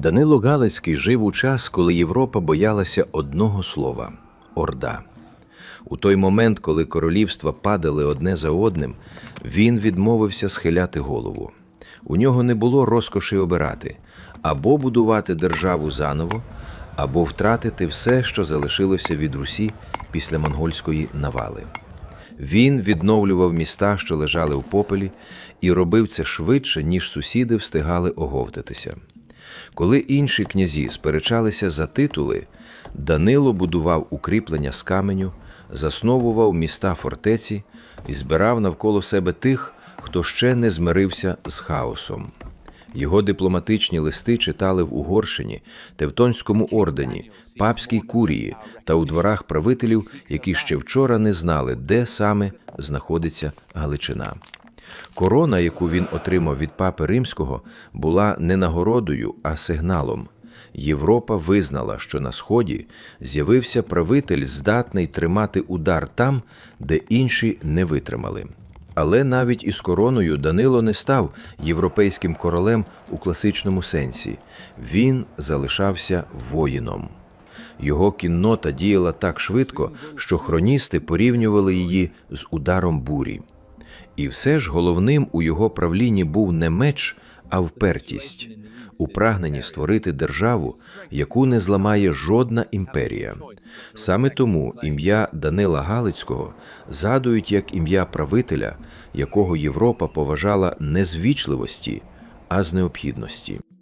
Данило Галицький жив у час, коли Європа боялася одного слова орда. У той момент, коли королівства падали одне за одним, він відмовився схиляти голову. У нього не було розкоші обирати або будувати державу заново, або втратити все, що залишилося від Русі після монгольської навали. Він відновлював міста, що лежали в попелі, і робив це швидше, ніж сусіди встигали оговтатися. Коли інші князі сперечалися за титули, Данило будував укріплення з каменю, засновував міста фортеці і збирав навколо себе тих, хто ще не змирився з хаосом. Його дипломатичні листи читали в Угорщині, Тевтонському ордені, папській курії та у дворах правителів, які ще вчора не знали, де саме знаходиться Галичина. Корона, яку він отримав від папи римського, була не нагородою, а сигналом. Європа визнала, що на сході з'явився правитель, здатний тримати удар там, де інші не витримали. Але навіть із короною Данило не став європейським королем у класичному сенсі. Він залишався воїном. Його кіннота діяла так швидко, що хроністи порівнювали її з ударом бурі. І все ж головним у його правлінні був не меч, а впертість у прагненні створити державу, яку не зламає жодна імперія. Саме тому ім'я Данила Галицького згадують як ім'я правителя, якого Європа поважала не з вічливості, а з необхідності.